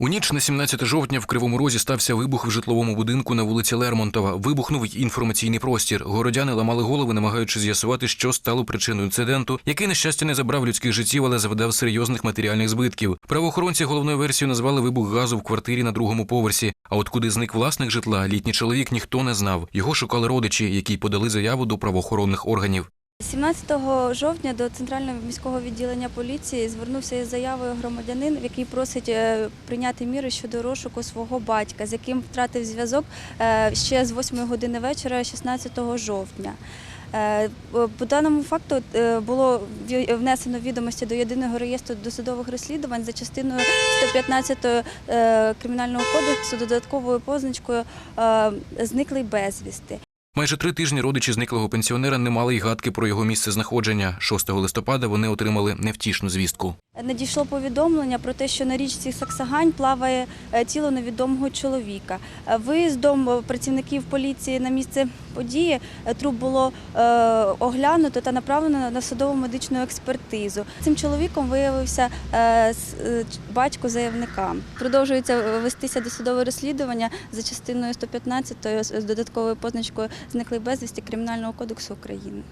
У ніч на 17 жовтня в Кривому Розі стався вибух в житловому будинку на вулиці Лермонтова. Вибухнув інформаційний простір. Городяни ламали голови, намагаючись з'ясувати, що стало причиною інциденту, який, на щастя, не забрав людських життів, але завдав серйозних матеріальних збитків. Правоохоронці головною версією назвали вибух газу в квартирі на другому поверсі. А от куди зник власник житла, літній чоловік ніхто не знав. Його шукали родичі, які подали заяву до правоохоронних органів. 17 жовтня до центрального міського відділення поліції звернувся із заявою громадянин, який просить е, прийняти міри щодо розшуку свого батька, з яким втратив зв'язок е, ще з 8 години вечора, 16 жовтня. Е, По даному факту було внесено відомості до єдиного реєстру досудових розслідувань за частиною 115 е, кримінального кодексу додатковою позначкою зниклий безвісти. Майже три тижні родичі зниклого пенсіонера не мали й гадки про його місце знаходження. 6 листопада вони отримали невтішну звістку. Надійшло повідомлення про те, що на річці Саксагань плаває е, тіло невідомого чоловіка. Е, Виїздом е, працівників поліції на місце події труп було оглянуто та направлено на судово медичну експертизу. Цим чоловіком виявився батько заявника. Продовжується вестися досудове розслідування за частиною 115 з додатковою позначкою зниклий безвісті Кримінального кодексу України.